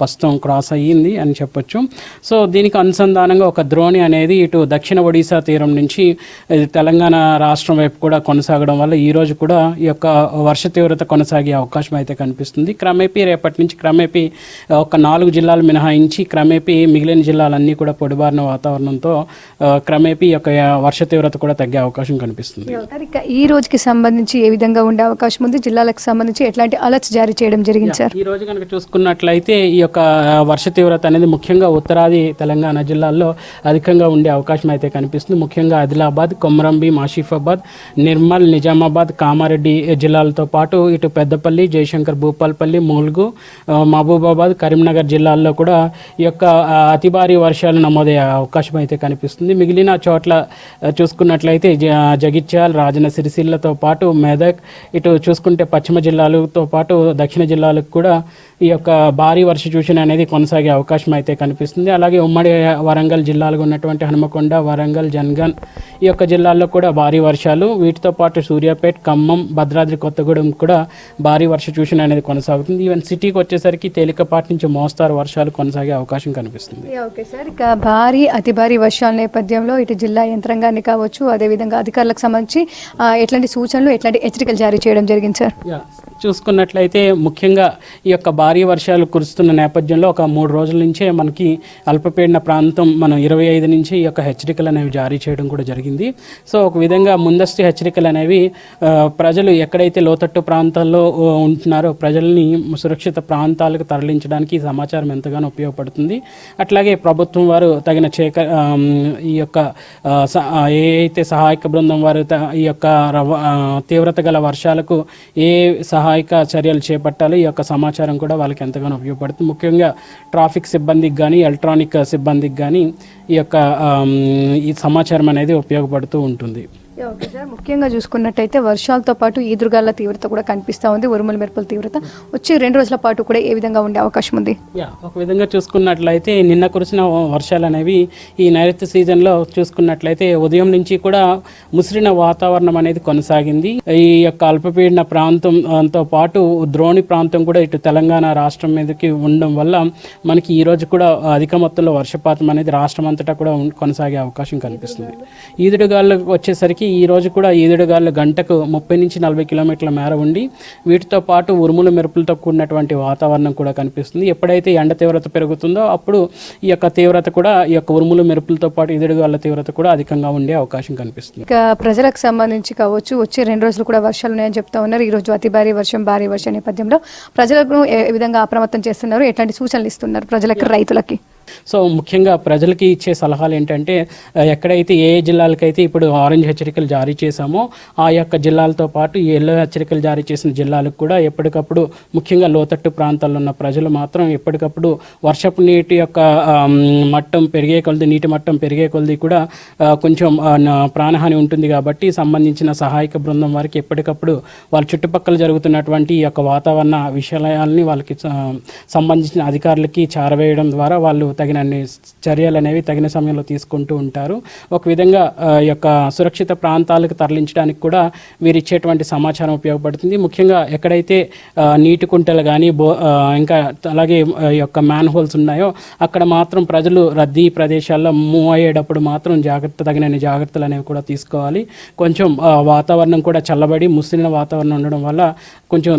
ప్రస్తుతం క్రాస్ అయ్యింది అని చెప్పొచ్చు. సో దీనికి అనుసంధానంగా ఒక ద్రోణి అనేది ఇటు దక్షిణ ఒడిశా తీరం నుంచి తెలంగాణ రాష్ట్రం వైపు కూడా కొనసాగడం వల్ల ఈ రోజు కూడా ఈ యొక్క వర్ష తీవ్రత కొనసాగే అవకాశం అయితే కనిపిస్తుంది. క్రమేపీ రేపటి నుంచి క్రమేపీ ఒక నాలుగు జిల్లాలు మినహాయించి క్రమేపీ మిగిలిన జిల్లాలన్నీ కూడా పొడిబారిన వాతావరణంతో క్రమేపీ యొక్క వర్ష తీవ్రత కూడా తగ్గే అవకాశం కనిపిస్తుంది. ఈ రోజుకి సంబంధించి ఏ విధంగా ఉండే అవకాశం ఉంది? జిల్లాలకు సంబంధించి ఎట్లాంటి అలర్ట్స్ జారీ చేయడం జరిగింది సార్? ఈ రోజు కనుక చూసుకున్నట్లయితే ఈ యొక్క వర్ష తీవ్రత అనేది ముఖ్యంగా ఉత్తరాది తెలంగాణ జిల్లాల్లో అధికంగా ఉండే అవకాశం అయితే కనిపిస్తుంది. ముఖ్యంగా ఆదిలాబాద్ కొమరంభీం ఆసిఫాబాద్ నిర్మల్ నిజామాబాద్ కామారెడ్డి జిల్లాలతో పాటు ఇటు పెద్దపల్లి జయశంకర్ భూపాల్పల్లి ములుగు మహబూబాబాద్ కరీంనగర్ జిల్లాల్లో కూడా ఈ యొక్క అతి భారీ వర్షాలు నమోదయ్యే అవకాశం అయితే కనిపిస్తుంది. మిగిలిన చోట్ల చూసుకున్నట్లయితే జ- జగిత్యాల రాజన సిరిసిల్లతో పాటు మెదక్ ఇటు చూసుకుంటే పశ్చిమ జిల్లాలతో పాటు దక్షిణ జిల్లాలకు కూడా ఈ యొక్క భారీ వర్ష సూచన అనేది కొనసాగే అవకాశం అయితే కనిపిస్తుంది. అలాగే ఉమ్మడి వరంగల్ జిల్లాలో ఉన్నటువంటి హనుమకొండ వరంగల్ జన్గన్ ఈ యొక్క జిల్లాల్లో కూడా భారీ వర్షాలు. వీటితో పాటు సూర్యాపేట్ ఖమ్మం భద్రాద్రి కొత్తగూడెం కూడా భారీ వర్ష సూచన అనేది కొనసాగుతుంది. ఈవెన్ సిటీకి వచ్చేసరికి తేలికపాటి నుంచి మోస్తారు వర్షాలు కొనసాగే అవకాశం కనిపిస్తుంది. ఓకే సార్ ఇక భారీ అతి భారీ వర్షాల నేపథ్యంలో ఇటు జిల్లా యంత్రాంగాన్ని కావచ్చు అదేవిధంగా అధికారులకు సంబంధించి ఎట్లాంటి సూచనలు ఎట్లాంటి హెచ్చరికలు జారీ చేయడం జరిగింది సార్ చూసుకున్నట్లయితే ముఖ్యంగా ఈ యొక్క భారీ వర్షాలు కురుస్తున్న నేపథ్యంలో ఒక మూడు రోజుల నుంచే మనకి అల్పపీడన ప్రాంతం మనం ఇరవై ఐదు నుంచి ఈ యొక్క హెచ్చరికలు అనేవి జారీ చేయడం కూడా జరిగింది. సో ఒక విధంగా ముందస్తు హెచ్చరికలు అనేవి ప్రజలు ఎక్కడైతే లోతట్టు ప్రాంతాల్లో ఉంటున్నారో ప్రజల్ని సురక్షిత ప్రాంతాలకు తరలించడానికి ఈ సమాచారం ఎంతగానో ఉపయోగపడుతుంది. అట్లాగే ప్రభుత్వం వారు తగిన చేక ఈ యొక్క ఏ అయితే సహాయక బృందం వారు త- ఈ యొక్క తీవ్రత గల వర్షాలకు ఏ సహాయక చర్యలు చేపట్టాలి. ఈ యొక్క సమాచారం కూడా వాళ్ళకి ఎంతగానో ఉపయోగపడుతుంది. ముఖ్యంగా ట్రాఫిక్ సిబ్బందికి కానీ ఎలక్ట్రానిక్ సిబ్బందికి కానీ ఈ యొక్క ఈ సమాచారం అనేది ఉపయోగపడుతూ ఉంటుంది. Okay sir. ముఖ్యంగా చూసుకున్నట్టయితే వర్షాలతో పాటు ఈదురుగాల తీవ్రత కూడా కనిపిస్తూ ఉంది. ఉరుముల మెరుపుల తీవ్రత. వచ్చే రెండు రోజుల పాటు కూడా ఏ విధంగా ఉండే అవకాశం ఉంది? యా ఒక విధంగా చూసుకున్నట్లయితే నిన్న కురిసిన వర్షాలు అనేవి ఈ నైరుతి సీజన్లో చూసుకున్నట్లయితే ఉదయం నుంచి కూడా ముసిరిన వాతావరణం అనేది కొనసాగింది. ఈ యొక్క అల్పపీడన ప్రాంతంతో పాటు ద్రోణి ప్రాంతం కూడా ఇటు తెలంగాణ రాష్ట్రం మీదకి ఉండడం వల్ల మనకి ఈ రోజు కూడా అధిక మొత్తంలో వర్షపాతం అనేది రాష్ట్రం అంతటా కూడా కొనసాగే అవకాశం కనిపిస్తుంది. ఈదుడుగాలు వచ్చేసరికి ఈ ఈరోజు కూడా ఈదుడుగాలు గంటకు ముప్పై నుంచి నలభై కిలోమీటర్ల మేర ఉండి వీటితో పాటు ఉరుముల మెరుపులతో కూడినటువంటి వాతావరణం కూడా కనిపిస్తుంది. ఎప్పుడైతే ఎండ తీవ్రత పెరుగుతుందో అప్పుడు ఈ యొక్క తీవ్రత కూడా ఈ యొక్క ఉరుములు మెరుపులతో పాటు ఈదుడుగాల తీవ్రత కూడా అధికంగా ఉండే అవకాశం కనిపిస్తుంది. ఇక ప్రజలకు సంబంధించి కావచ్చు వచ్చే రెండు రోజులు కూడా వర్షాలు ఉన్నాయని చెప్తా ఉన్నారు. ఈ రోజు అతి భారీ వర్షం భారీ వర్షం నేపథ్యంలో ప్రజలకు ఏ విధంగా అప్రమత్తం చేస్తున్నారు? ఎట్లాంటి సూచనలు ఇస్తున్నారు ప్రజలకు రైతులకి? సో ముఖ్యంగా ప్రజలకి ఇచ్చే సలహాలు ఏంటంటే ఎక్కడైతే ఏ జిల్లాలకైతే ఇప్పుడు ఆరెంజ్ హెచ్చరికలు జారీ చేశామో ఆ యొక్క జిల్లాలతో పాటు ఈ ఎల్లో హెచ్చరికలు జారీ చేసిన జిల్లాలకు కూడా ఎప్పటికప్పుడు ముఖ్యంగా లోతట్టు ప్రాంతాల్లో ఉన్న ప్రజలు మాత్రం ఎప్పటికప్పుడు వర్షపు నీటి యొక్క మట్టం పెరిగే కొలది నీటి మట్టం పెరిగే కొలది కూడా కొంచెం ప్రాణహాని ఉంటుంది కాబట్టి సంబంధించిన సహాయక బృందం వారికి ఎప్పటికప్పుడు వాళ్ళ చుట్టుపక్కల జరుగుతున్నటువంటి ఈ యొక్క వాతావరణ విషయాలని వాళ్ళకి సంబంధించిన అధికారులకి చారవేయడం ద్వారా వాళ్ళు తగిన చర్యలు అనేవి తగిన సమయంలో తీసుకుంటూ ఉంటారు. ఒక విధంగా ఈ యొక్క సురక్షిత ప్రాంతాలకు తరలించడానికి కూడా వీరు ఇచ్చేటువంటి సమాచారం ఉపయోగపడుతుంది. ముఖ్యంగా ఎక్కడైతే నీటి కుంటలు కానీ బో ఇంకా అలాగే ఈ యొక్క మ్యాన్ హోల్స్ ఉన్నాయో అక్కడ మాత్రం ప్రజలు రద్దీ ప్రదేశాల్లో మూవ్ అయ్యేటప్పుడు మాత్రం జాగ్రత్త తగినన్ని జాగ్రత్తలు అనేవి కూడా తీసుకోవాలి. కొంచెం వాతావరణం కూడా చల్లబడి ముసిలిన వాతావరణం ఉండడం వల్ల కొంచెం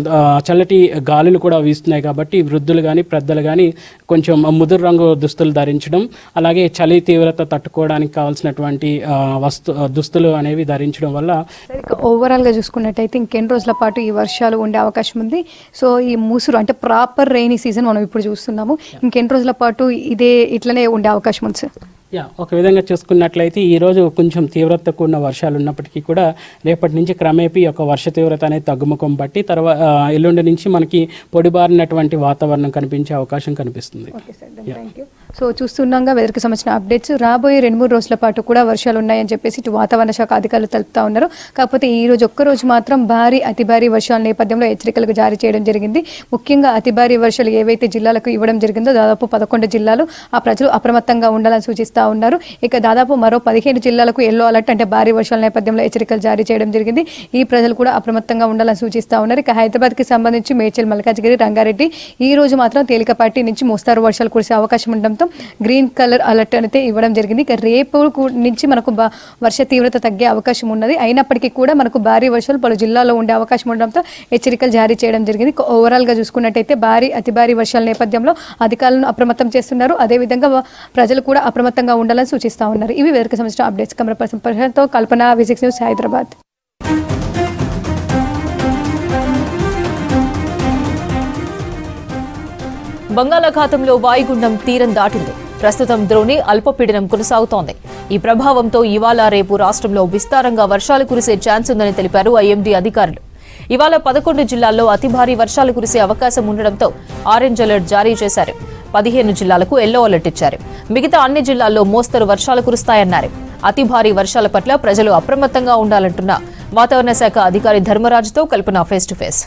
చల్లటి గాలులు కూడా వీస్తున్నాయి కాబట్టి వృద్ధులు కానీ పెద్దలు కానీ కొంచెం ముదురు రంగు దుస్తులు ధరించడం అలాగే చలి తీవ్రత తట్టుకోవడానికి కావాల్సినటువంటి వస్తు దుస్తులు అనేవి ధరించడం వల్ల ఓవరాల్గా చూసుకున్నట్టయితే ఇంకెన్ని రోజుల పాటు ఈ వర్షాలు ఉండే అవకాశం ఉంది. సో ఈ ముసురు అంటే ప్రాపర్ రైనీ సీజన్ మనం ఇప్పుడు చూస్తున్నాము. ఇంకెన్ని రోజుల పాటు ఇదే ఇట్లనే ఉండే అవకాశం ఉంది సార్ యా ఒక విధంగా చూసుకున్నట్లయితే ఈ రోజు కొంచెం తీవ్రత కూడిన వర్షాలు ఉన్నప్పటికీ కూడా రేపటి నుంచి క్రమేపీ ఒక వర్ష తీవ్రత అనేది తగ్గుముఖం బట్టి తర్వాత ఎల్లుండి నుంచి మనకి పొడిబారినటువంటి వాతావరణం కనిపించే అవకాశం కనిపిస్తుంది. సో చూస్తున్నాగా వెదర్కి సంబంధించిన అప్డేట్స్. రాబోయే రెండు మూడు రోజుల పాటు కూడా వర్షాలు ఉన్నాయని చెప్పేసి ఇటు వాతావరణ శాఖ అధికారులు తెలుపుతా ఉన్నారు. కాకపోతే ఈ రోజు ఒక్క రోజు మాత్రం భారీ అతి భారీ వర్షాల నేపథ్యంలో హెచ్చరికలకు జారీ చేయడం జరిగింది. ముఖ్యంగా అతి భారీ వర్షాలు ఏవైతే జిల్లాలకు ఇవ్వడం జరిగిందో దాదాపు పదకొండు జిల్లాలు ఆ ప్రజలు అప్రమత్తంగా ఉండాలని సూచిస్తూ ఉన్నారు. ఇక దాదాపు మరో పదిహేను జిల్లాలకు ఎల్లో అలర్ట్ అంటే భారీ వర్షాల నేపథ్యంలో హెచ్చరికలు జారీ చేయడం జరిగింది. ఈ ప్రజలు కూడా అప్రమత్తంగా ఉండాలని సూచిస్తూ ఉన్నారు. ఇక హైదరాబాద్కి సంబంధించి మేడ్చల్ మల్కాజ్గిరి రంగారెడ్డి ఈ రోజు మాత్రం తేలికపాటి నుంచి మోస్తారు వర్షాలు కురిసే అవకాశం ఉండడంతో గ్రీన్ కలర్ అలర్ట్ అయితే ఇవ్వడం జరిగింది. ఇక రేపు నుంచి మనకు వర్ష తీవ్రత తగ్గే అవకాశం ఉన్నది. అయినప్పటికీ కూడా మనకు భారీ వర్షాలు పలు జిల్లాల్లో ఉండే అవకాశం ఉండడంతో హెచ్చరికలు జారీ చేయడం జరిగింది. ఓవరాల్గా చూసుకున్నట్టయితే భారీ అతి భారీ వర్షాల నేపథ్యంలో అధికారులను అప్రమత్తం చేస్తున్నారు. అదేవిధంగా ప్రజలు కూడా అప్రమత్తంగా ఉండాలని సూచిస్తా ఉన్నారు. ఇవి వేరొక సంవత్సరం అప్డేట్స్. కమర పర్సన్ ప్రశాంత్తో కల్పన విజిక్స్ న్యూస్ హైదరాబాద్. బంగాళాఖాతంలో వాయుగుండం తీరం దాటింది. ప్రస్తుతం ద్రోణి అల్పపీడనం కొనసాగుతోంది. ఈ ప్రభావంతో ఇవాళ రేపు రాష్ట్రంలో విస్తారంగా వర్షాలు కురిసే ఛాన్స్ ఉందని తెలిపారు ఐఎండీ అధికారులు. ఇవాళ పదకొండు జిల్లాల్లో అతి భారీ వర్షాలు కురిసే అవకాశం ఉండడంతో ఆరెంజ్ అలర్ట్ జారీ చేశారు. పదిహేను జిల్లాలకు ఎల్లో అలర్ట్ ఇచ్చారు. మిగతా అన్ని జిల్లాల్లో మోస్తరు వర్షాలు కురుస్తాయన్నారు. అతి భారీ వర్షాల పట్ల ప్రజలు అప్రమత్తంగా ఉండాలంటున్న వాతావరణ శాఖ అధికారి ధర్మరాజుతో Kalpana face to face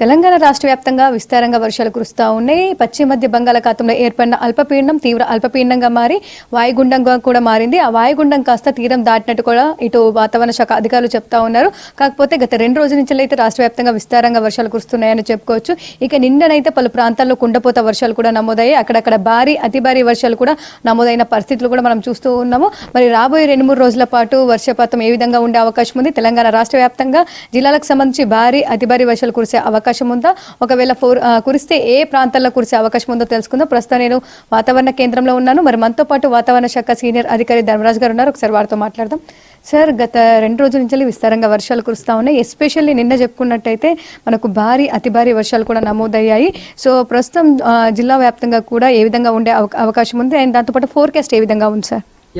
Telangana రాష్ట్ర వ్యాప్తంగా విస్తారంగా వర్షాలు కురుస్తూ ఉన్నాయి. పశ్చిమ మధ్య బంగాళాఖాతంలో ఏర్పడిన అల్పపీడనం తీవ్ర అల్పపీడనంగా మారి వాయుగుండంగా కూడా మారింది. ఆ వాయుగుండం కాస్త తీరం దాటినట్టు కూడా ఇటు వాతావరణ శాఖ అధికారులు చెప్తా ఉన్నారు. కాకపోతే గత రెండు రోజుల నుంచి అయితే రాష్ట్ర వ్యాప్తంగా విస్తారంగా వర్షాలు కురుస్తున్నాయని చెప్పుకోవచ్చు. ఇక నిన్ననైతే పలు ప్రాంతాల్లో కుండపోత వర్షాలు కూడా నమోదయ్యాయి. అక్కడక్కడ భారీ అతి భారీ వర్షాలు కూడా నమోదైన పరిస్థితులు కూడా మనం చూస్తూ ఉన్నాము. మరి రాబోయే రెండు మూడు రోజుల పాటు వర్షపాతం ఏ విధంగా ఉండే అవకాశం ఉంది? తెలంగాణ రాష్ట్ర వ్యాప్తంగా జిల్లాలకు సంబంధించి భారీ అతి భారీ వర్షాలు కురిసే అవకాశం అవకాశం ఉందా? ఒకవేళ ఫోర్ కురిస్తే ఏ ప్రాంతాల్లో కురిసే అవకాశం ఉందో తెలుసుకుందాం. ప్రస్తుతం నేను వాతావరణ కేంద్రంలో ఉన్నాను. మరి మనతో పాటు వాతావరణ శాఖ సీనియర్ అధికారి ధర్మరాజ్ గారు ఉన్నారు. ఒకసారి వారితో మాట్లాడదాం. సార్ గత రెండు రోజుల నుంచి విస్తారంగా వర్షాలు కురుస్తా ఉన్నాయి. ఎస్పెషల్లీ నిన్న చెప్పుకున్నట్టయితే మనకు భారీ అతి భారీ వర్షాలు కూడా నమోదయ్యాయి. సో ప్రస్తుతం జిల్లా వ్యాప్తంగా కూడా ఏ విధంగా ఉండే అవ- అవకాశం ఉంది? అండ్ దాంతోపాటు ఫోర్కాస్ట్ ఏ విధంగా ఉంది సార్?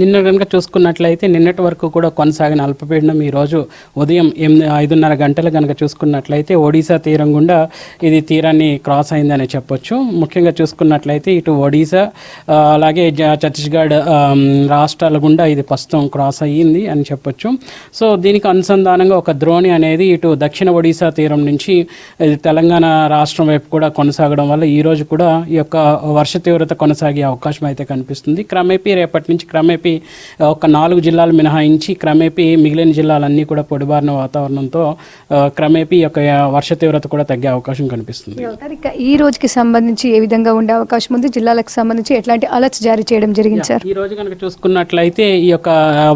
నిన్న కనుక చూసుకున్నట్లయితే నిన్నటి వరకు కూడా కొనసాగిన అల్పపీడనం ఈరోజు ఉదయం ఎనిమిది ఐదున్నర గంటలు కనుక చూసుకున్నట్లయితే ఒడిశా తీరం గుండా ఇది తీరాన్ని క్రాస్ అయిందని చెప్పొచ్చు. ముఖ్యంగా చూసుకున్నట్లయితే ఇటు ఒడిశా అలాగే ఛత్తీస్గఢ్ రాష్ట్రాల గుండా ఇది ప్రస్తుతం క్రాస్ అయ్యింది అని చెప్పొచ్చు. సో దీనికి అనుసంధానంగా ఒక ద్రోణి అనేది ఇటు దక్షిణ ఒడిశా తీరం నుంచి ఇది తెలంగాణ రాష్ట్రం వైపు కూడా కొనసాగడం వల్ల ఈరోజు కూడా ఈ యొక్క వర్ష తీవ్రత కొనసాగే అవకాశం అయితే కనిపిస్తుంది. క్రమేపీ రేపటి నుంచి క్రమేపీ ఒక నాలుగు జిల్లాలు మినహాయించి క్రమేపీ మిగిలిన జిల్లాలన్నీ కూడా పొడిబారిన వాతావరణంతో క్రమేపీ యొక్క వర్ష తీవ్రత కూడా తగ్గే అవకాశం కనిపిస్తుంది. ఈ రోజుకి సంబంధించి ఏ విధంగా ఉండే అవకాశం ఉంది? జిల్లాలకు సంబంధించి ఎట్లాంటి అలర్ట్స్ జారీ చేయడం జరిగింది సార్ ఈ రోజు కనుక చూసుకున్నట్లయితే ఈ యొక్క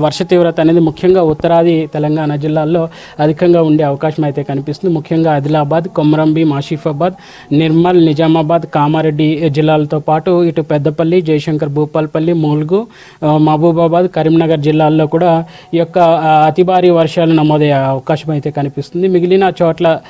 వర్ష తీవ్రత అనేది ముఖ్యంగా ఉత్తరాది తెలంగాణ జిల్లాల్లో అధికంగా ఉండే అవకాశం అయితే కనిపిస్తుంది. ముఖ్యంగా ఆదిలాబాద్ కొమరంభీం ఆసిఫాబాద్ నిర్మల్ నిజామాబాద్ కామారెడ్డి జిల్లాలతో పాటు ఇటు పెద్దపల్లి జయశంకర్ భూపాల్పల్లి ములుగు ఆ, మహబూబాబాద్ కరీంనగర్ జిల్లాల్లో కూడా ఈ యొక్క అతి భారీ వర్షాలు నమోదయ్యే అవకాశం అయితే కనిపిస్తుంది. మిగిలిన చోట్ల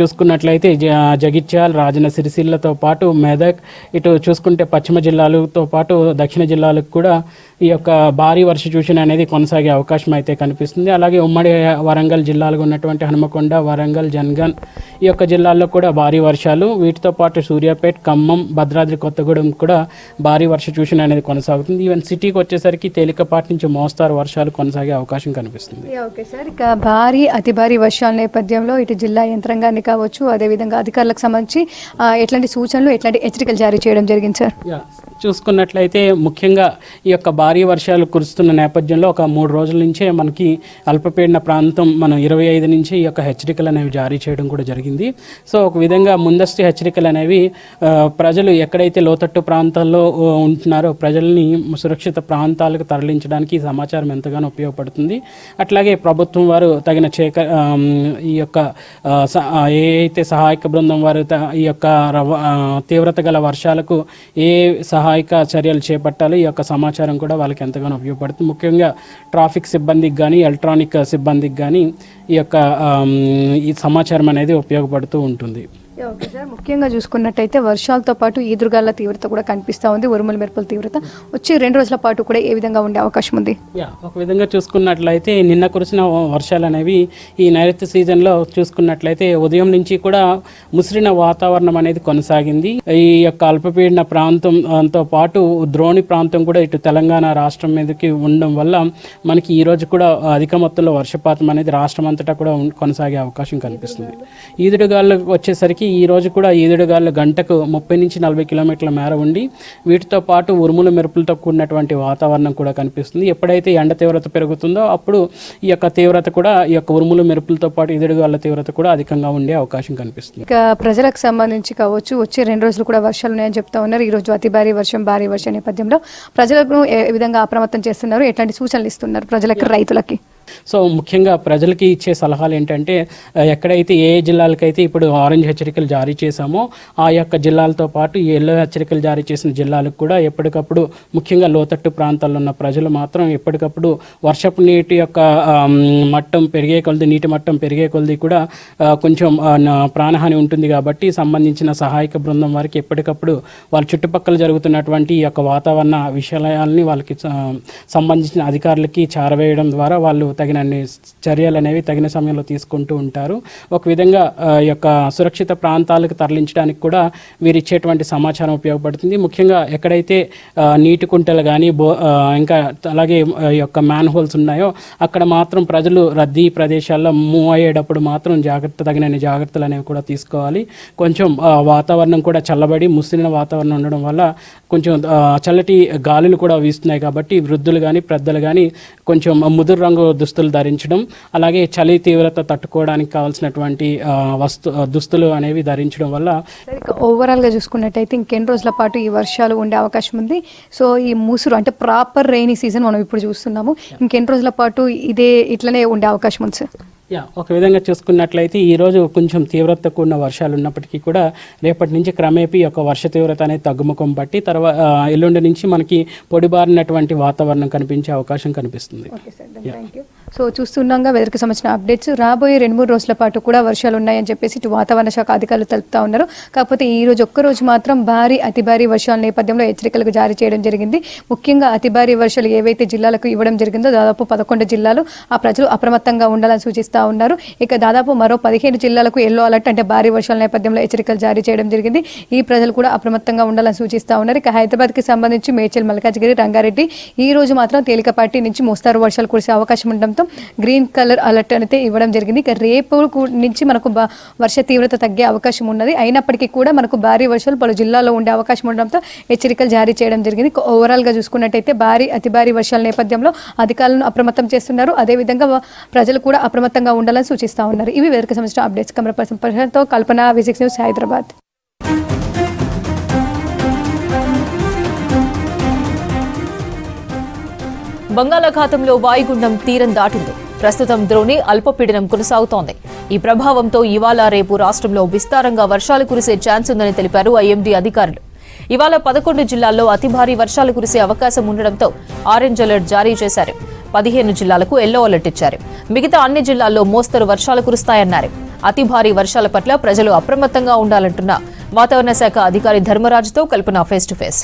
చూసుకున్నట్లయితే జ- జగిత్యాల రాజన సిరిసిల్లతో పాటు మెదక్ ఇటు చూసుకుంటే పశ్చిమ జిల్లాలతో పాటు దక్షిణ జిల్లాలకు కూడా ఈ యొక్క భారీ వర్ష సూచన అనేది కొనసాగే అవకాశం అయితే కనిపిస్తుంది. అలాగే ఉమ్మడి వరంగల్ జిల్లాలో ఉన్నటువంటి హనుమకొండ వరంగల్ జన్గన్ ఈ యొక్క జిల్లాల్లో కూడా భారీ వర్షాలు. వీటితో పాటు సూర్యాపేట్ ఖమ్మం భద్రాద్రి కొత్తగూడెం కూడా భారీ వర్ష సూచన అనేది కొనసాగుతుంది. ఈవెన్ సిటీకి వచ్చేసరికి తేలికపాటి నుంచి మోస్తారు వర్షాలు కొనసాగే అవకాశం కనిపిస్తుంది. ఓకే సార్ ఇక భారీ అతి భారీ వర్షాల నేపథ్యంలో ఇటు జిల్లా యంత్రాంగాన్ని కావచ్చు అదేవిధంగా అధికారులకు సంబంధించి ఎట్లాంటి సూచనలు ఎట్లాంటి హెచ్చరికలు జారీ చేయడం జరిగింది సార్ చూసుకున్నట్లయితే ముఖ్యంగా ఈ యొక్క భారీ వర్షాలు కురుస్తున్న నేపథ్యంలో ఒక మూడు రోజుల నుంచే మనకి అల్పపీడన ప్రాంతం మనం ఇరవై ఐదు నుంచి ఈ యొక్క హెచ్చరికలు అనేవి జారీ చేయడం కూడా జరిగింది. సో ఒక విధంగా ముందస్తు హెచ్చరికలు అనేవి ప్రజలు ఎక్కడైతే లోతట్టు ప్రాంతాల్లో ఉంటున్నారో ప్రజల్ని సురక్షిత ప్రాంతాలకు తరలించడానికి ఈ సమాచారం ఎంతగానో ఉపయోగపడుతుంది. అట్లాగే ప్రభుత్వం వారు తగిన చేక ఈ యొక్క ఏ అయితే సహాయక బృందం వారు ఈ యొక్క తీవ్రత గల వర్షాలకు ఏ సహాయక చర్యలు చేపట్టాలో ఈ యొక్క సమాచారం కూడా వాళ్ళకి ఎంతగానో ఉపయోగపడుతుంది. ముఖ్యంగా ట్రాఫిక్ సిబ్బందికి కానీ ఎలక్ట్రానిక్ సిబ్బందికి కానీ ఈ యొక్క ఈ సమాచారం అనేది ఉపయోగపడుతూ ఉంటుంది. Okay sir. ముఖ్యంగా చూసుకున్నట్టయితే వర్షాలతో పాటు ఈదురుగాల తీవ్రత కూడా కనిపిస్తూ ఉంది. ఉరుముల మెరుపుల తీవ్రత వచ్చి రెండు రోజుల పాటు కూడా ఏ విధంగా ఉండే అవకాశం ఉంది? ఒక విధంగా చూసుకున్నట్లయితే నిన్న కురిసిన వర్షాలు అనేవి ఈ నైరుతి సీజన్లో చూసుకున్నట్లయితే ఉదయం నుంచి కూడా ముసిరిన వాతావరణం అనేది కొనసాగింది. ఈ యొక్క అల్పపీడన ప్రాంతంతో పాటు ద్రోణి ప్రాంతం కూడా ఇటు తెలంగాణ రాష్ట్రం మీదకి ఉండడం వల్ల మనకి ఈ రోజు కూడా అధిక మొత్తంలో వర్షపాతం అనేది రాష్ట్రం అంతటా కూడా కొనసాగే అవకాశం కనిపిస్తుంది. ఈదుడుగాలు వచ్చేసరికి ఈ రోజు కూడా ఈదుడుగాలు గంటకు ముప్పై నుంచి నలభై కిలోమీటర్ల మేర ఉండి వీటితో పాటు ఉరుముల మెరుపులతో కూడినటువంటి వాతావరణం కూడా కనిపిస్తుంది. ఎప్పుడైతే ఎండ తీవ్రత పెరుగుతుందో అప్పుడు ఈ యొక్క తీవ్రత కూడా ఈ యొక్క ఉరుముల మెరుపులతో పాటు ఈదుడుగాల తీవ్రత కూడా అధికంగా ఉండే అవకాశం కనిపిస్తుంది. ఇక ప్రజలకు సంబంధించి కావచ్చు వచ్చే రెండు రోజులు కూడా వర్షాలు ఉన్నాయని చెప్తా ఉన్నారు. ఈ రోజు అతి భారీ వర్షం భారీ వర్షం నేపథ్యంలో ప్రజలకు ఏ విధంగా అప్రమత్తం చేస్తున్నారు? ఎట్లాంటి సూచనలు ఇస్తున్నారు ప్రజలకి రైతులకి? సో ముఖ్యంగా ప్రజలకి ఇచ్చే సలహాలు ఏంటంటే ఎక్కడైతే ఏ జిల్లాలకైతే ఇప్పుడు ఆరెంజ్ హెచ్చరికలు జారీ చేశామో ఆ యొక్క జిల్లాలతో పాటు ఈ ఎల్లో హెచ్చరికలు జారీ చేసిన జిల్లాలకు కూడా ఎప్పటికప్పుడు ముఖ్యంగా లోతట్టు ప్రాంతాల్లో ఉన్న ప్రజలు మాత్రం ఎప్పటికప్పుడు వర్షపు నీటి యొక్క మట్టం పెరిగే కొలది నీటి మట్టం పెరిగే కొలది కూడా కొంచెం ప్రాణహాని ఉంటుంది కాబట్టి సంబంధించిన సహాయక బృందం వారికి ఎప్పటికప్పుడు వాళ్ళ చుట్టుపక్కల జరుగుతున్నటువంటి ఈ యొక్క వాతావరణ విషయాలని వాళ్ళకి సంబంధించిన అధికారులకి చేరవేయడం ద్వారా వాళ్ళు తగినన్ని చర్యలు అనేవి తగిన సమయంలో తీసుకుంటూ ఉంటారు. ఒక విధంగా ఈ యొక్క సురక్షిత ప్రాంతాలకు తరలించడానికి కూడా వీరు ఇచ్చేటువంటి సమాచారం ఉపయోగపడుతుంది. ముఖ్యంగా ఎక్కడైతే నీటి కుంటలు కానీ బో ఇంకా అలాగే ఆ, ఈ యొక్క మ్యాన్ హోల్స్ ఉన్నాయో అక్కడ మాత్రం ప్రజలు రద్దీ ప్రదేశాల్లో మూవ్ అయ్యేటప్పుడు మాత్రం జాగ్రత్త తగినన్ని జాగ్రత్తలు అనేవి కూడా తీసుకోవాలి. కొంచెం వాతావరణం కూడా చల్లబడి ముసిలిన వాతావరణం ఉండడం వల్ల కొంచెం చల్లటి గాలులు కూడా వీస్తున్నాయి కాబట్టి వృద్ధులు కానీ పెద్దలు కానీ కొంచెం ముదురు రంగు దుస్తులు ధరించడం అలాగే చలి తీవ్రత తట్టుకోవడానికి కావాల్సినటువంటి వస్తు దుస్తులు అనేవి ధరించడం వల్ల ఓవరాల్గా చూసుకున్నట్టయితే ఇంకెన్ని రోజుల పాటు ఈ వర్షాలు ఉండే అవకాశం ఉంది. సో ఈ మూసురు అంటే ప్రాపర్ రైనీ సీజన్ మనం ఇప్పుడు చూస్తున్నాము. ఇంకెన్ని రోజుల పాటు ఇదే ఇట్లనే ఉండే అవకాశం ఉంది సార్ యా ఒక విధంగా చూసుకున్నట్లయితే ఈ రోజు కొంచెం తీవ్రత కూడిన వర్షాలు ఉన్నప్పటికీ కూడా రేపటి నుంచి క్రమేపీ యొక్క వర్ష తీవ్రత అనేది తగ్గుముఖం పట్టి తర్వాత ఎల్లుండి నుంచి మనకి పొడిబారినటువంటి వాతావరణం కనిపించే అవకాశం కనిపిస్తుంది. సో చూస్తున్నాగా వెదర్కి సంబంధించిన అప్డేట్స్. రాబోయే రెండు మూడు రోజుల పాటు కూడా వర్షాలు ఉన్నాయని చెప్పేసి ఇటు వాతావరణ శాఖ అధికారులు తెలుపుతా ఉన్నారు. కాకపోతే ఈ రోజు ఒక్క రోజు మాత్రం భారీ అతి భారీ వర్షాల నేపథ్యంలో హెచ్చరికలకు జారీ చేయడం జరిగింది. ముఖ్యంగా అతి భారీ వర్షాలు ఏవైతే జిల్లాలకు ఇవ్వడం జరిగిందో దాదాపు పదకొండు జిల్లాలు ఆ ప్రజలు అప్రమత్తంగా ఉండాలని సూచిస్తూ ఉన్నారు. ఇక దాదాపు మరో పదిహేను జిల్లాలకు ఎల్లో అలర్ట్ అంటే భారీ వర్షాల నేపథ్యంలో హెచ్చరికలు జారీ చేయడం జరిగింది. ఈ ప్రజలు కూడా అప్రమత్తంగా ఉండాలని సూచిస్తూ ఉన్నారు. ఇక హైదరాబాద్కి సంబంధించి మేడ్చల్ మల్కాజ్గిరి రంగారెడ్డి ఈ రోజు మాత్రం తేలికపాటి నుంచి మోస్తారు వర్షాలు కురిసే అవకాశం ఉండడంతో గ్రీన్ కలర్ అలర్ట్ అయితే ఇవ్వడం జరిగింది. ఇక రేపు నుంచి మనకు వర్ష తీవ్రత తగ్గే అవకాశం ఉన్నది. అయినప్పటికీ కూడా మనకు భారీ వర్షాలు పలు జిల్లాలో ఉండే అవకాశం ఉండడంతో హెచ్చరికలు జారీ చేయడం జరిగింది. ఓవరాల్గా చూసుకున్నట్టయితే భారీ అతి భారీ వర్షాల నేపథ్యంలో అధికారులను అప్రమత్తం చేస్తున్నారు. అదేవిధంగా ప్రజలు కూడా అప్రమత్తంగా ఉండాలని సూచిస్తూ ఉన్నారు. ఇవి వేరొక సంబంధించిన అప్డేట్స్. కమర పర్సన్ ప్రశాంత్తో కల్పన విజిక్స్ న్యూస్ హైదరాబాద్. బంగాళాఖాతంలో వాయుగుండం తీరం దాటింది. ప్రస్తుతం ద్రోణి అల్పపీడనం కొనసాగుతోంది. ఈ ప్రభావంతో ఇవాళ రేపు రాష్ట్రంలో విస్తారంగా వర్షాలు కురిసే ఛాన్స్ ఉందని తెలిపారు ఐఎండీ అధికారులు. ఇవాళ పదకొండు జిల్లాల్లో అతి భారీ వర్షాలు కురిసే అవకాశం ఉండడంతో ఆరెంజ్ అలర్ట్ జారీ చేశారు. పదిహేను జిల్లాలకు ఎల్లో అలర్ట్ ఇచ్చారు. మిగతా అన్ని జిల్లాల్లో మోస్తరు వర్షాలు కురుస్తాయన్నారు. అతి భారీ వర్షాల పట్ల ప్రజలు అప్రమత్తంగా ఉండాలంటున్న వాతావరణ శాఖ అధికారి ధర్మరాజుతో Kalpana face to face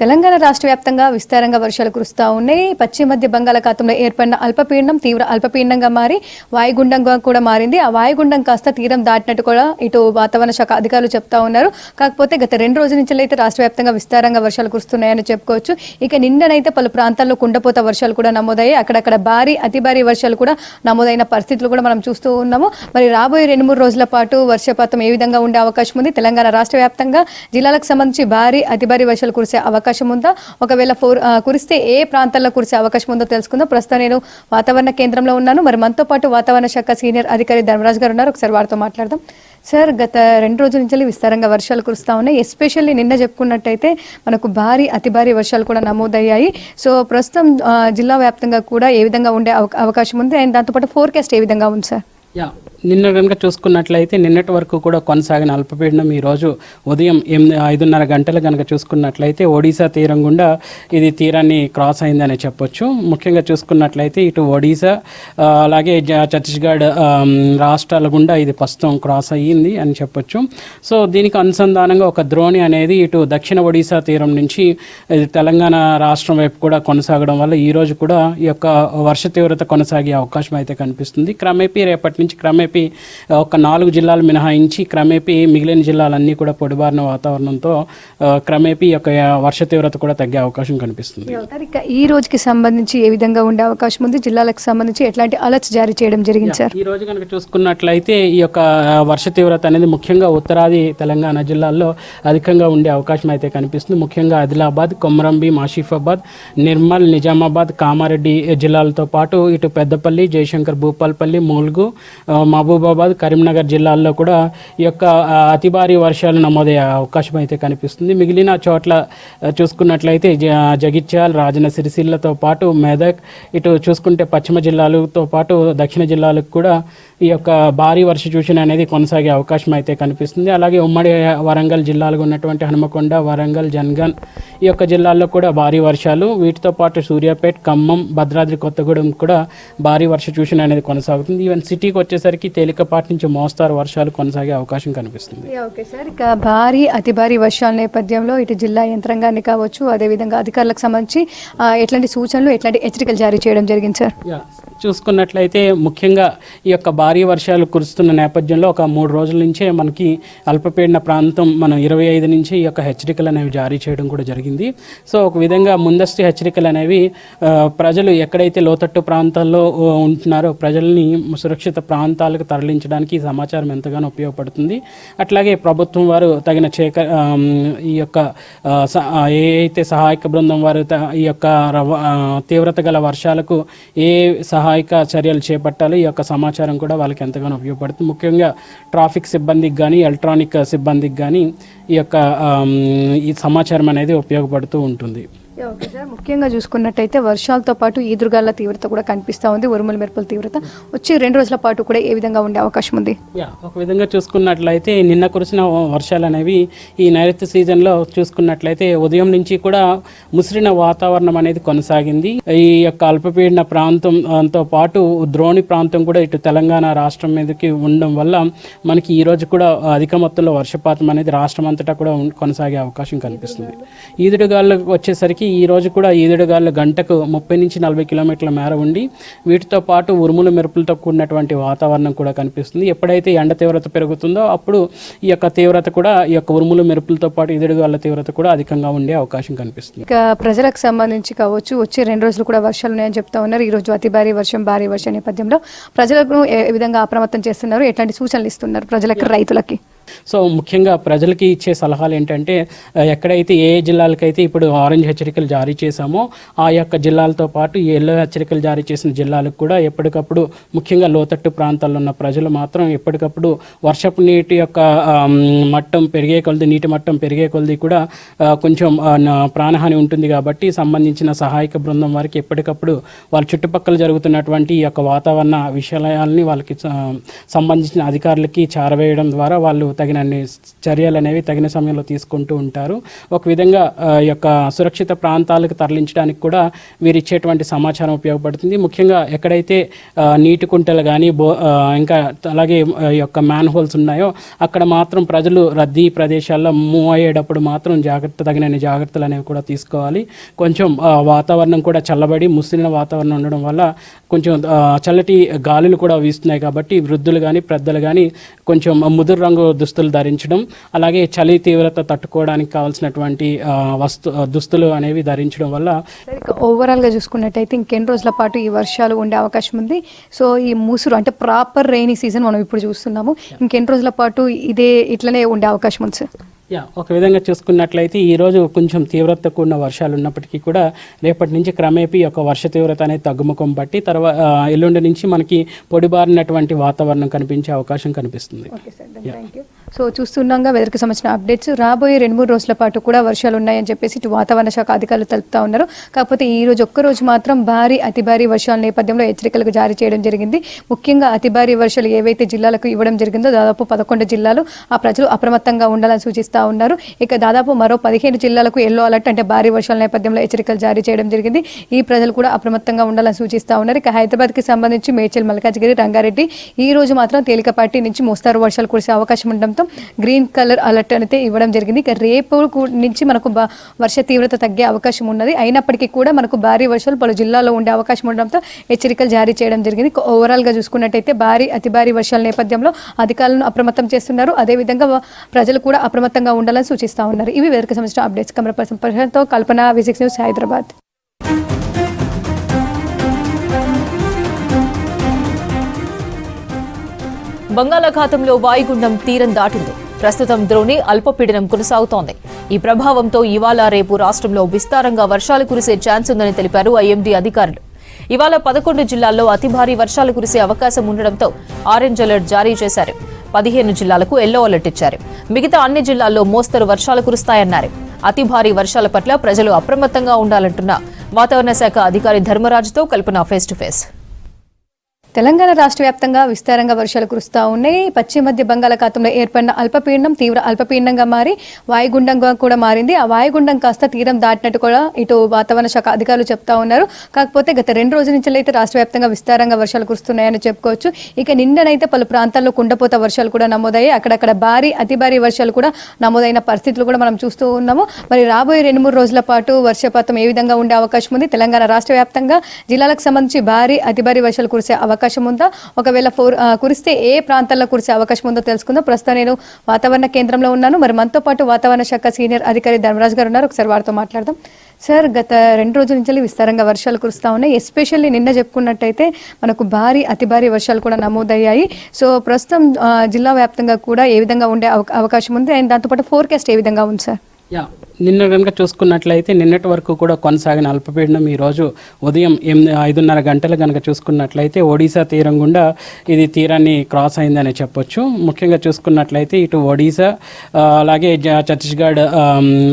Telangana రాష్ట్ర వ్యాప్తంగా విస్తారంగా వర్షాలు కురుస్తూ ఉన్నాయి. పశ్చిమ మధ్య బంగాళాఖాతంలో ఏర్పడిన అల్పపీడనం తీవ్ర అల్పపీడనంగా మారి వాయుగుండంగా కూడా మారింది. ఆ వాయుగుండం కాస్త తీరం దాటినట్టు కూడా ఇటు వాతావరణ శాఖ అధికారులు చెప్తా ఉన్నారు. కాకపోతే గత రెండు రోజుల నుంచి అయితే రాష్ట్ర వ్యాప్తంగా విస్తారంగా వర్షాలు కురుస్తున్నాయని చెప్పుకోవచ్చు. ఇక నిన్ననైతే పలు ప్రాంతాల్లో కుండపోత వర్షాలు కూడా నమోదయ్యాయి. అక్కడక్కడ భారీ అతి భారీ వర్షాలు కూడా నమోదైన పరిస్థితులు కూడా మనం చూస్తూ ఉన్నాము. మరి రాబోయే రెండు మూడు రోజుల పాటు వర్షపాతం ఏ విధంగా ఉండే అవకాశం ఉంది? తెలంగాణ రాష్ట్ర వ్యాప్తంగా జిల్లాలకు సంబంధించి భారీ అతి భారీ వర్షాలు కురిసే అవకాశం అవకాశం ఉందా? ఒకవేళ ఫోర్ కురిస్తే ఏ ప్రాంతాల్లో కురిసే అవకాశం ఉందో తెలుసుకుందాం. ప్రస్తుతం నేను వాతావరణ కేంద్రంలో ఉన్నాను. మరి మనతో పాటు వాతావరణ శాఖ సీనియర్ అధికారి ధర్మరాజు గారు ఉన్నారు. ఒకసారి వారితో మాట్లాడదాం. సార్ గత రెండు రోజుల నుంచి విస్తారంగా వర్షాలు కురుస్తా ఉన్నాయి. ఎస్పెషల్లీ నిన్న చెప్పుకున్నట్టయితే మనకు భారీ అతి భారీ వర్షాలు కూడా నమోదయ్యాయి. సో ప్రస్తుతం జిల్లా వ్యాప్తంగా కూడా ఏ విధంగా ఉండే అవ- అవకాశం ఉంది? అండ్ దాంతోపాటు ఫోర్కాస్ట్ ఏ విధంగా ఉంది సార్? యా నిన్న కనుక చూసుకున్నట్లయితే నిన్నటి వరకు కూడా కొనసాగిన అల్పపీడనం ఈరోజు ఉదయం ఎనిమిది ఐదున్నర గంటలు కనుక చూసుకున్నట్లయితే ఒడిశా తీరం గుండా ఇది తీరాన్ని క్రాస్ అయిందని చెప్పొచ్చు. ముఖ్యంగా చూసుకున్నట్లయితే ఇటు ఒడిశా అలాగే జ- ఛత్తీస్గఢ్ రాష్ట్రాల గుండా ఇది ప్రస్తుతం క్రాస్ అయ్యింది అని చెప్పొచ్చు. సో దీనికి అనుసంధానంగా ఒక ద్రోణి అనేది ఇటు దక్షిణ ఒడిశా తీరం నుంచి ఇది తెలంగాణ రాష్ట్రం వైపు కూడా కొనసాగడం వల్ల ఈరోజు కూడా ఈ యొక్క వర్ష తీవ్రత కొనసాగే అవకాశం అయితే కనిపిస్తుంది. క్రమేపీ రేపటి నుంచి క్రమేపీ ఒక నాలుగు జిల్లాలు మినహాయించి క్రమేపీ మిగిలిన జిల్లాలన్నీ కూడా పొడిబారిన వాతావరణంతో క్రమేపీ యొక్క వర్ష తీవ్రత కూడా తగ్గే అవకాశం కనిపిస్తుంది. ఈ రోజుకి సంబంధించి ఏ విధంగా ఉండే అవకాశం ఉంది? జిల్లాలకు సంబంధించి ఎట్లాంటి అలర్ట్స్ జారీ చేయడం జరిగింది సార్? ఈ రోజు కనుక చూసుకున్నట్లయితే ఈ యొక్క వర్ష తీవ్రత అనేది ముఖ్యంగా ఉత్తరాది తెలంగాణ జిల్లాల్లో అధికంగా ఉండే అవకాశం అయితే కనిపిస్తుంది. ముఖ్యంగా ఆదిలాబాద్ కొమరంభీం ఆసిఫాబాద్ నిర్మల్ నిజామాబాద్ కామారెడ్డి జిల్లాలతో పాటు ఇటు పెద్దపల్లి జయశంకర్ భూపాల్పల్లి ములుగు మహబూబాబాద్ కరీంనగర్ జిల్లాల్లో కూడా ఈ యొక్క అతి భారీ వర్షాలు నమోదయ్యే అవకాశం అయితే కనిపిస్తుంది. మిగిలిన చోట్ల చూసుకున్నట్లయితే జ- జగిత్యాల రాజన సిరిసిల్లతో పాటు మెదక్ ఇటు చూసుకుంటే పశ్చిమ జిల్లాలతో పాటు దక్షిణ జిల్లాలకు కూడా ఈ యొక్క భారీ వర్ష సూచన అనేది కొనసాగే అవకాశం అయితే కనిపిస్తుంది. అలాగే ఉమ్మడి వరంగల్ జిల్లాలో ఉన్నటువంటి హనుమకొండ వరంగల్ జన్గన్ ఈ యొక్క జిల్లాల్లో కూడా భారీ వర్షాలు. వీటితో పాటు సూర్యాపేట్ ఖమ్మం భద్రాద్రి కొత్తగూడెం కూడా భారీ వర్ష సూచన అనేది కొనసాగుతుంది. ఈవెన్ సిటీకి వచ్చేసరికి తేలికపాటి నుంచి మోస్తారు వర్షాలు కొనసాగే అవకాశం కనిపిస్తుంది. ఓకే సార్ ఇక భారీ అతి భారీ వర్షాల నేపథ్యంలో ఇటు జిల్లా యంత్రాంగాన్ని కావచ్చు అదేవిధంగా అధికారులకు సంబంధించి ఎట్లాంటి సూచనలు ఎట్లాంటి హెచ్చరికలు జారీ చేయడం జరిగింది సార్ చూసుకున్నట్లయితే ముఖ్యంగా ఈ యొక్క భారీ వర్షాలు కురుస్తున్న నేపథ్యంలో ఒక మూడు రోజుల నుంచే మనకి అల్పపీడన ప్రాంతం మనం ఇరవై ఐదు నుంచి ఈ యొక్క హెచ్చరికలు అనేవి జారీ చేయడం కూడా జరిగింది. సో ఒక విధంగా ముందస్తు హెచ్చరికలు అనేవి ప్రజలు ఎక్కడైతే లోతట్టు ప్రాంతాల్లో ఉంటున్నారో ప్రజల్ని సురక్షిత ప్రాంతాలకు తరలించడానికి ఈ సమాచారం ఎంతగానో ఉపయోగపడుతుంది. అట్లాగే ప్రభుత్వం వారు తగిన చేక ఈ యొక్క ఏ అయితే సహాయక బృందం వారు త- ఈ యొక్క తీవ్రత గల వర్షాలకు ఏ సహాయక చర్యలు చేపట్టాలో ఈ యొక్క సమాచారం కూడా వాళ్ళకి ఎంతగానో ఉపయోగపడుతుంది. ముఖ్యంగా ట్రాఫిక్ సిబ్బందికి కానీ ఎలక్ట్రానిక్ సిబ్బందికి కానీ ఈ యొక్క ఈ సమాచారం అనేది ఉపయోగపడుతూ ఉంటుంది. Okay sir. ముఖ్యంగా చూసుకున్నట్టయితే వర్షాలతో పాటు ఈదురుగాల తీవ్రత కూడా కనిపిస్తూ ఉంది. ఉరుముల మెరుపుల తీవ్రత. వచ్చే రెండు రోజుల పాటు కూడా ఏ విధంగా ఉండే అవకాశం ఉంది? యా ఒక విధంగా చూసుకున్నట్లయితే నిన్న కురిసిన వర్షాలు అనేవి ఈ నైరుతి సీజన్లో చూసుకున్నట్లయితే ఉదయం నుంచి కూడా ముసిరిన వాతావరణం అనేది కొనసాగింది. ఈ యొక్క అల్పపీడన ప్రాంతంతో పాటు ద్రోణి ప్రాంతం కూడా ఇటు తెలంగాణ రాష్ట్రం మీదకి ఉండడం వల్ల మనకి ఈ రోజు కూడా అధిక మొత్తంలో వర్షపాతం అనేది రాష్ట్రం అంతటా కూడా కొనసాగే అవకాశం కనిపిస్తుంది. ఈదుడుగాలు వచ్చేసరికి ఈ ఈరోజు కూడా ఈదుడుగాలు గంటకు ముప్పై నుంచి నలభై కిలోమీటర్ల మేర ఉండి వీటితో పాటు ఉరుములు మెరుపులతో కూడినటువంటి వాతావరణం కూడా కనిపిస్తుంది. ఎప్పుడైతే ఎండ తీవ్రత పెరుగుతుందో అప్పుడు ఈ యొక్క తీవ్రత కూడా ఈ యొక్క ఉరుములు మెరుపులతో పాటు ఈదుడుగాల తీవ్రత కూడా అధికంగా ఉండే అవకాశం కనిపిస్తుంది. ఇక ప్రజలకు సంబంధించి కావచ్చు వచ్చే రెండు రోజులు కూడా వర్షాలు ఉన్నాయని చెప్తా ఉన్నారు. ఈ రోజు అతి భారీ వర్షం భారీ వర్షం నేపథ్యంలో ప్రజలకు ఏ విధంగా అప్రమత్తం చేస్తున్నారు? ఎట్లాంటి సూచనలు ఇస్తున్నారు ప్రజలకు రైతులకి? సో ముఖ్యంగా ప్రజలకి ఇచ్చే సలహాలు ఏంటంటే ఎక్కడైతే ఏ జిల్లాలకైతే ఇప్పుడు ఆరెంజ్ హెచ్చరికలు జారీ చేశామో ఆ యొక్క జిల్లాలతో పాటు ఈ ఎల్లో హెచ్చరికలు జారీ చేసిన జిల్లాలకు కూడా ఎప్పటికప్పుడు ముఖ్యంగా లోతట్టు ప్రాంతాల్లో ఉన్న ప్రజలు మాత్రం ఎప్పటికప్పుడు వర్షపు నీటి యొక్క మట్టం పెరిగే కొలది నీటి మట్టం పెరిగే కొలది కూడా కొంచెం ప్రాణహాని ఉంటుంది కాబట్టి సంబంధించిన సహాయక బృందం వారికి ఎప్పటికప్పుడు వాళ్ళ చుట్టుపక్కల జరుగుతున్నటువంటి ఈ యొక్క వాతావరణ విషయాలని వాళ్ళకి సంబంధించిన అధికారులకి చేరవేయడం ద్వారా వాళ్ళు తగిన చర్యలు అనేవి తగిన సమయంలో తీసుకుంటూ ఉంటారు. ఒక విధంగా ఈ యొక్క సురక్షిత ప్రాంతాలకు తరలించడానికి కూడా వీరు ఇచ్చేటువంటి సమాచారం ఉపయోగపడుతుంది. ముఖ్యంగా ఎక్కడైతే నీటి కుంటలు కానీ బో ఇంకా అలాగే ఈ యొక్క మ్యాన్ హోల్స్ ఉన్నాయో అక్కడ మాత్రం ప్రజలు రద్దీ ప్రదేశాల్లో మూవ్ అయ్యేటప్పుడు మాత్రం జాగ్రత్త తగినన్ని జాగ్రత్తలు అనేవి కూడా తీసుకోవాలి. కొంచెం వాతావరణం కూడా చల్లబడి ముసిలిన వాతావరణం ఉండడం వల్ల కొంచెం చల్లటి గాలులు కూడా వీస్తున్నాయి కాబట్టి వృద్ధులు కానీ పెద్దలు కానీ కొంచెం ముదురు రంగు దుస్తులు ధరించడం అలాగే చలి తీవ్రత తట్టుకోవడానికి కావాల్సినటువంటి వస్తు దుస్తులు అనేవి ధరించడం వల్ల ఓవరాల్గా చూసుకున్నట్టయితే ఇంకెన్ని రోజుల పాటు ఈ వర్షాలు ఉండే అవకాశం ఉంది. సో ఈ మూసురు అంటే ప్రాపర్ రైనీ సీజన్ మనం ఇప్పుడు చూస్తున్నాము. ఇంకెన్ని రోజుల పాటు ఇదే ఇట్లనే ఉండే అవకాశం ఉంది సార్ యా ఒక విధంగా చూసుకున్నట్లయితే ఈ రోజు కొంచెం తీవ్రత కూడిన వర్షాలు ఉన్నప్పటికీ కూడా రేపటి నుంచి క్రమేపీ ఒక వర్ష తీవ్రత అనేది తగ్గుముఖం బట్టి తర్వాత ఎల్లుండి నుంచి మనకి పొడిబారినటువంటి వాతావరణం కనిపించే అవకాశం కనిపిస్తుంది. సో చూస్తున్నాగా వెదర్కి సంబంధించిన అప్డేట్స్. రాబోయే రెండు మూడు రోజుల పాటు కూడా వర్షాలు ఉన్నాయని చెప్పేసి ఇటు వాతావరణ శాఖ అధికారులు తెలుపుతా ఉన్నారు. కాకపోతే ఈ రోజు ఒక్క రోజు మాత్రం భారీ అతి భారీ వర్షాల నేపథ్యంలో హెచ్చరికలకు జారీ చేయడం జరిగింది. ముఖ్యంగా అతి భారీ వర్షాలు ఏవైతే జిల్లాలకు ఇవ్వడం జరిగిందో దాదాపు పదకొండు జిల్లాలు ఆ ప్రజలు అప్రమత్తంగా ఉండాలని సూచిస్తా ఉన్నారు. ఇక దాదాపు మరో పదిహేను జిల్లాలకు ఎల్లో అలర్ట్ అంటే భారీ వర్షాల నేపథ్యంలో హెచ్చరికలు జారీ చేయడం జరిగింది. ఈ ప్రజలు కూడా అప్రమత్తంగా ఉండాలని సూచిస్తా ఉన్నారు. ఇక హైదరాబాద్కి సంబంధించి మేడ్చల్ మల్కాజ్గిరి రంగారెడ్డి ఈ రోజు మాత్రం తేలికపాటి నుంచి మోస్తారు వర్షాలు కురిసే అవకాశం ఉండడంతో గ్రీన్ కలర్ అలర్ట్ అయితే ఇవ్వడం జరిగింది. ఇక రేపు నుంచి మనకు వర్ష తీవ్రత తగ్గే అవకాశం ఉన్నది. అయినప్పటికీ కూడా మనకు భారీ వర్షాలు పలు జిల్లాల్లో ఉండే అవకాశం ఉండడంతో హెచ్చరికలు జారీ చేయడం జరిగింది. ఓవరాల్గా చూసుకున్నట్టయితే భారీ అతి భారీ వర్షాల నేపథ్యంలో అధికారులను అప్రమత్తం చేస్తున్నారు. అదేవిధంగా ప్రజలు కూడా అప్రమత్తంగా ఉండాలని సూచిస్తా ఉన్నారు. ఇవి వేరొక సంబంధించిన అప్డేట్స్. కమర పర్సన్ ప్రశాంత్తో కల్పన విజిక్స్ న్యూస్ హైదరాబాద్. బంగాళాఖాతంలో వాయుగుండం తీరం దాటింది. ప్రస్తుతం ద్రోణి అల్పపీడనం కొనసాగుతోంది. ఈ ప్రభావంతో ఇవాళ రేపు రాష్ట్రంలో విస్తారంగా వర్షాలు కురిసే ఛాన్స్ ఉందని తెలిపారు ఐఎండీ అధికారులు. ఇవాళ పదకొండు జిల్లాల్లో అతి భారీ వర్షాలు కురిసే అవకాశం ఉండడంతో ఆరెంజ్ అలర్ట్ జారీ చేశారు. పదిహేను జిల్లాలకు ఎల్లో అలర్ట్ ఇచ్చారు. మిగతా అన్ని జిల్లాల్లో మోస్తరు వర్షాలు కురుస్తాయన్నారు. అతి భారీ వర్షాల పట్ల ప్రజలు అప్రమత్తంగా ఉండాలంటున్న వాతావరణ శాఖ అధికారి ధర్మరాజుతో Kalpana face to face Telangana రాష్ట్ర వ్యాప్తంగా విస్తారంగా వర్షాలు కురుస్తూ ఉన్నాయి. పశ్చిమ మధ్య బంగాళాఖాతంలో ఏర్పడిన అల్పపీడనం తీవ్ర అల్పపీడనంగా మారి వాయుగుండంగా కూడా మారింది. ఆ వాయుగుండం కాస్త తీరం దాటినట్టు కూడా ఇటు వాతావరణ శాఖ అధికారులు చెప్తా ఉన్నారు. కాకపోతే గత రెండు రోజుల నుంచి అయితే రాష్ట్ర వ్యాప్తంగా విస్తారంగా వర్షాలు కురుస్తున్నాయని చెప్పుకోవచ్చు. ఇక నిన్ననైతే పలు ప్రాంతాల్లో కుండపోత వర్షాలు కూడా నమోదయ్యాయి. అక్కడక్కడ భారీ అతి భారీ వర్షాలు కూడా నమోదైన పరిస్థితులు కూడా మనం చూస్తూ ఉన్నాము. మరి రాబోయే రెండు మూడు రోజుల పాటు వర్షపాతం ఏ విధంగా ఉండే అవకాశం ఉంది? తెలంగాణ రాష్ట్ర వ్యాప్తంగా జిల్లాలకు సంబంధించి భారీ అతి భారీ వర్షాలు కురిసే అవకాశం అవకాశం ఉందా? ఒకవేళ ఫోర్ కురిస్తే ఏ ప్రాంతాల్లో కురిసే అవకాశం ఉందో తెలుసుకుందాం. ప్రస్తుతం నేను వాతావరణ కేంద్రంలో ఉన్నాను. మరి మనతో పాటు వాతావరణ శాఖ సీనియర్ అధికారి ధర్మరాజ్ గారు ఉన్నారు. ఒకసారి వారితో మాట్లాడదాం. సార్ గత రెండు రోజుల నుంచి విస్తారంగా వర్షాలు కురుస్తూ ఉన్నాయి. ఎస్పెషల్లీ నిన్న చెప్పుకున్నట్టయితే మనకు భారీ అతి భారీ వర్షాలు కూడా నమోదయ్యాయి. సో ప్రస్తుతం జిల్లా వ్యాప్తంగా కూడా ఏ విధంగా ఉండే అవ- అవకాశం ఉంది? అండ్ దాంతోపాటు ఫోర్కాస్ట్ ఏ విధంగా ఉంది సార్? నిన్న కనుక చూసుకున్నట్లయితే నిన్నటి వరకు కూడా కొనసాగిన అల్పపీడనం ఈరోజు ఉదయం ఎనిమిది ఐదున్నర గంటలు కనుక చూసుకున్నట్లయితే ఒడిశా తీరం గుండా ఇది తీరాన్ని క్రాస్ అయిందని చెప్పొచ్చు. ముఖ్యంగా చూసుకున్నట్లయితే ఇటు ఒడిశా అలాగే జ- ఛత్తీస్గఢ్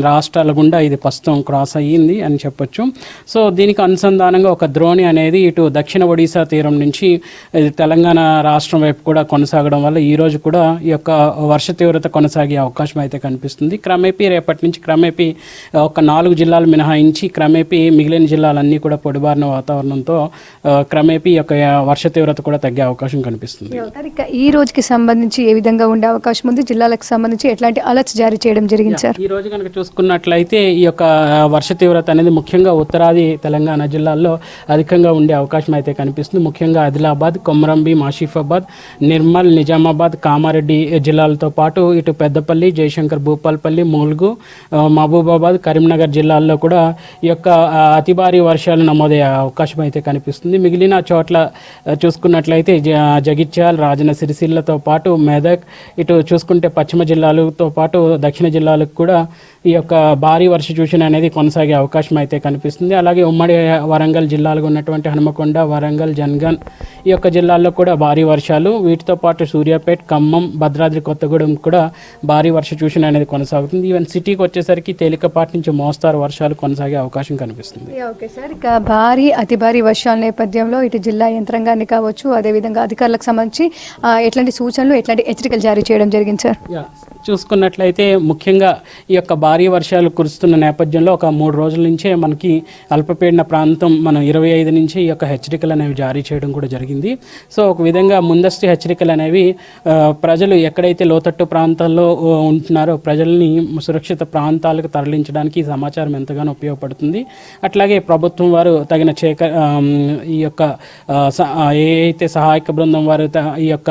రాష్ట్రాల గుండా ఇది ప్రస్తుతం క్రాస్ అయ్యింది అని చెప్పొచ్చు. సో దీనికి అనుసంధానంగా ఒక ద్రోణి అనేది ఇటు దక్షిణ ఒడిశా తీరం నుంచి ఇది తెలంగాణ రాష్ట్రం వైపు కూడా కొనసాగడం వల్ల ఈరోజు కూడా ఈ యొక్క వర్ష తీవ్రత కొనసాగే అవకాశం అయితే కనిపిస్తుంది. క్రమేపీ రేపటి నుంచి క్రమేపీ ఒక నాలుగు జిల్లాలు మినహాయించి క్రమేపీ మిగిలిన జిల్లాలన్నీ కూడా పొడిబారిన వాతావరణంతో క్రమేపీ యొక్క వర్ష తీవ్రత కూడా తగ్గే అవకాశం కనిపిస్తుంది. ఈ రోజుకి సంబంధించి ఏ విధంగా ఉండే అవకాశం ఉంది? జిల్లాలకు సంబంధించి ఎట్లాంటి అలర్ట్స్ జారీ చేయడం జరిగింది సార్? ఈ రోజు కనుక చూసుకున్నట్లయితే ఈ యొక్క వర్ష తీవ్రత అనేది ముఖ్యంగా ఉత్తరాది తెలంగాణ జిల్లాల్లో అధికంగా ఉండే అవకాశం అయితే కనిపిస్తుంది. ముఖ్యంగా ఆదిలాబాద్ కొమరంభీం ఆసిఫాబాద్ నిర్మల్ నిజామాబాద్ కామారెడ్డి జిల్లాలతో పాటు ఇటు పెద్దపల్లి జయశంకర్ భూపాల్పల్లి ములుగు ఆ, మహబూబాబాద్ కరీంనగర్ జిల్లాల్లో కూడా ఈ యొక్క అతి భారీ వర్షాలు నమోదయ్యే అవకాశం అయితే కనిపిస్తుంది. మిగిలిన చోట్ల చూసుకున్నట్లయితే జ- జగిత్యాల రాజన సిరిసిల్లతో పాటు మెదక్ ఇటు చూసుకుంటే పశ్చిమ జిల్లాలతో పాటు దక్షిణ జిల్లాలకు కూడా ఈ యొక్క భారీ వర్ష సూచన అనేది కొనసాగే అవకాశం అయితే కనిపిస్తుంది. అలాగే ఉమ్మడి వరంగల్ జిల్లాలో ఉన్నటువంటి హనుమకొండ వరంగల్ జన్గన్ ఈ యొక్క జిల్లాల్లో కూడా భారీ వర్షాలు. వీటితో పాటు సూర్యాపేట్ ఖమ్మం భద్రాద్రి కొత్తగూడెం కూడా భారీ వర్ష సూచన అనేది కొనసాగుతుంది. ఈవెన్ సిటీకి వచ్చేసరికి తేలికపాటి నుంచి మోస్తారు వర్షాలు కొనసాగే అవకాశం కనిపిస్తుంది. ఓకే సార్ ఇక భారీ అతి భారీ వర్షాల నేపథ్యంలో ఇటు జిల్లా యంత్రాంగాన్ని కావచ్చు అదేవిధంగా అధికారులకు సంబంధించి ఎట్లాంటి సూచనలు ఎట్లాంటి హెచ్చరికలు జారీ చేయడం జరిగింది సార్ చూసుకున్నట్లయితే ముఖ్యంగా ఈ యొక్క భారీ వర్షాలు కురుస్తున్న నేపథ్యంలో ఒక మూడు రోజుల నుంచే మనకి అల్పపీడన ప్రాంతం మనం ఇరవై ఐదు నుంచి ఈ యొక్క హెచ్చరికలు అనేవి జారీ చేయడం కూడా జరిగింది. సో ఒక విధంగా ముందస్తు హెచ్చరికలు అనేవి ప్రజలు ఎక్కడైతే లోతట్టు ప్రాంతాల్లో ఉంటున్నారో ప్రజల్ని సురక్షిత ప్రాంతాలకు తరలించడానికి ఈ సమాచారం ఎంతగానో ఉపయోగపడుతుంది. అట్లాగే ప్రభుత్వం వారు తగిన చేక ఈ యొక్క ఏ అయితే సహాయక బృందం వారు త- ఈ యొక్క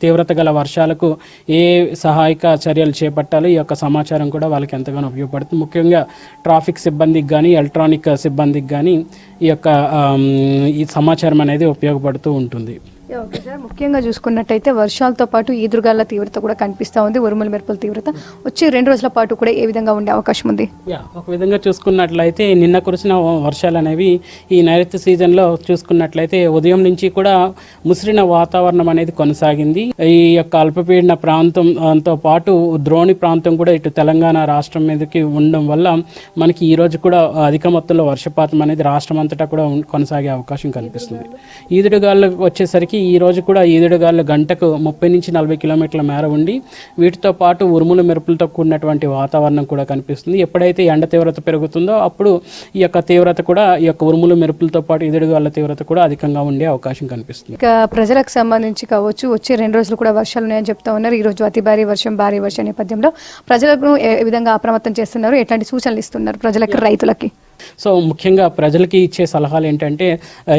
తీవ్రత గల వర్షాలకు ఏ సహాయక చర్యలు చేపట్టాలో ఈ యొక్క సమాచారం కూడా వాళ్ళకి ఎంతగానో ఉపయోగపడుతుంది. ముఖ్యంగా ట్రాఫిక్ సిబ్బందికి కానీ ఎలక్ట్రానిక్ సిబ్బందికి కానీ ఈ యొక్క ఈ సమాచారం అనేది ఉపయోగపడుతూ ఉంటుంది. Okay sir. ముఖ్యంగా చూసుకున్నట్టయితే వర్షాలతో పాటు ఈదురుగాల తీవ్రత కూడా కనిపిస్తూ ఉంది. ఉరుముల మెరుపుల తీవ్రత వచ్చి రెండు రోజుల పాటు కూడా ఏ విధంగా ఉండే అవకాశం ఉంది? యా ఒక విధంగా చూసుకున్నట్లయితే నిన్న కురిసిన వర్షాలు అనేవి ఈ నైరుతి సీజన్లో చూసుకున్నట్లయితే ఉదయం నుంచి కూడా ముసిరిన వాతావరణం అనేది కొనసాగింది. ఈ యొక్క అల్పపీడన ప్రాంతంతో పాటు ద్రోణి ప్రాంతం కూడా ఇటు తెలంగాణ రాష్ట్రం మీదకి ఉండడం వల్ల మనకి ఈ రోజు కూడా అధిక మొత్తంలో వర్షపాతం అనేది రాష్ట్రం అంతటా కూడా కొనసాగే అవకాశం కనిపిస్తుంది. ఈదుడుగాలు వచ్చేసరికి ఈ రోజు కూడా ఈదుడుగాలు గంటకు ముప్పై నుంచి నలభై కిలోమీటర్ల మేర ఉండి వీటితో పాటు ఉరుములు మెరుపులతో కూడినటువంటి వాతావరణం కూడా కనిపిస్తుంది. ఎప్పుడైతే ఎండ తీవ్రత పెరుగుతుందో అప్పుడు ఈ యొక్క తీవ్రత కూడా ఈ యొక్క ఉరుములు మెరుపులతో పాటు ఈదుడుగాల తీవ్రత కూడా అధికంగా ఉండే అవకాశం కనిపిస్తుంది. ఇక ప్రజలకు సంబంధించి కావచ్చు వచ్చే రెండు రోజులు కూడా వర్షాలు ఉన్నాయని చెప్తా ఉన్నారు. ఈ రోజు అతి భారీ వర్షం భారీ వర్షం నేపథ్యంలో ప్రజలకు ఏ విధంగా అప్రమత్తం చేస్తున్నారు? ఎట్లాంటి సూచనలు ఇస్తున్నారు ప్రజలకి రైతులకి? సో ముఖ్యంగా ప్రజలకి ఇచ్చే సలహాలు ఏంటంటే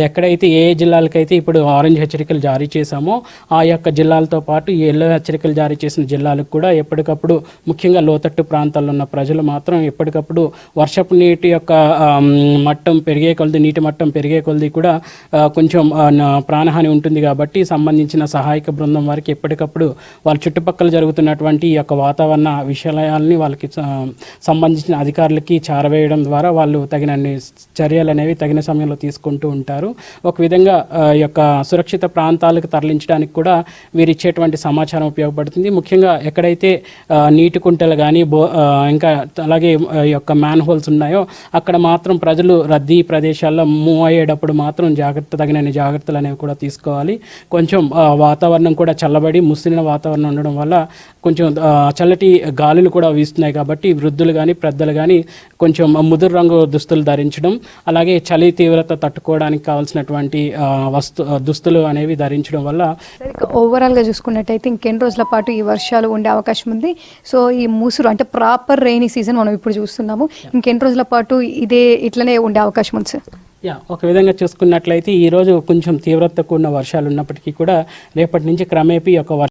ఎక్కడైతే ఏ జిల్లాలకైతే ఇప్పుడు ఆరెంజ్ హెచ్చరికలు జారీ చేశామో ఆ యొక్క జిల్లాలతో పాటు ఈ ఎల్లో హెచ్చరికలు జారీ చేసిన జిల్లాలకు కూడా ఎప్పటికప్పుడు ముఖ్యంగా లోతట్టు ప్రాంతాల్లో ఉన్న ప్రజలు మాత్రం ఎప్పటికప్పుడు వర్షపు నీటి యొక్క మట్టం పెరిగే కొలది నీటి మట్టం పెరిగే కొలది కూడా కొంచెం ప్రాణహాని ఉంటుంది కాబట్టి సంబంధించిన సహాయక బృందం వారికి ఎప్పటికప్పుడు వాళ్ళ చుట్టుపక్కల జరుగుతున్నటువంటి ఈ యొక్క వాతావరణ విషయాలని వాళ్ళకి సంబంధించిన అధికారులకి చారవేయడం ద్వారా వాళ్ళు తగినన్ని చర్యలు అనేవి తగిన సమయంలో తీసుకుంటూ ఉంటారు. ఒక విధంగా యొక్క సురక్షిత ప్రాంతాలకు తరలించడానికి కూడా వీరు ఇచ్చేటువంటి సమాచారం ఉపయోగపడుతుంది. ముఖ్యంగా ఎక్కడైతే నీటి కుంటలు కానీ బో ఇంకా అలాగే ఆ, యొక్క మ్యాన్ హోల్స్ ఉన్నాయో అక్కడ మాత్రం ప్రజలు రద్దీ ప్రదేశాల్లో మూవ్ అయ్యేటప్పుడు మాత్రం జాగ్రత్త తగినన్ని జాగ్రత్తలు అనేవి కూడా తీసుకోవాలి. కొంచెం వాతావరణం కూడా చల్లబడి ముసిలిన వాతావరణం ఉండడం వల్ల కొంచెం చల్లటి గాలులు కూడా వీస్తున్నాయి కాబట్టి వృద్ధులు కానీ పెద్దలు కానీ కొంచెం ముదురు రంగు దుస్తులు ధరించడం అలాగే చలి తీవ్రత తట్టుకోవడానికి కావాల్సినటువంటి వస్తు దుస్తులు అనేవి ధరించడం వల్ల ఓవరాల్గా చూసుకున్నట్టయితే ఇంకెన్ని రోజుల పాటు ఈ వర్షాలు ఉండే అవకాశం ఉంది. సో ఈ ముసురు అంటే ప్రాపర్ రైనీ సీజన్ మనం ఇప్పుడు చూస్తున్నాము. ఇంకెన్ని రోజుల పాటు ఇదే ఇట్లనే ఉండే అవకాశం ఉంది సార్ యా ఒక విధంగా చూసుకున్నట్లయితే ఈ రోజు కొంచెం తీవ్రత కూడిన వర్షాలు ఉన్నప్పటికీ కూడా రేపటి నుంచి క్రమేపీ ఒక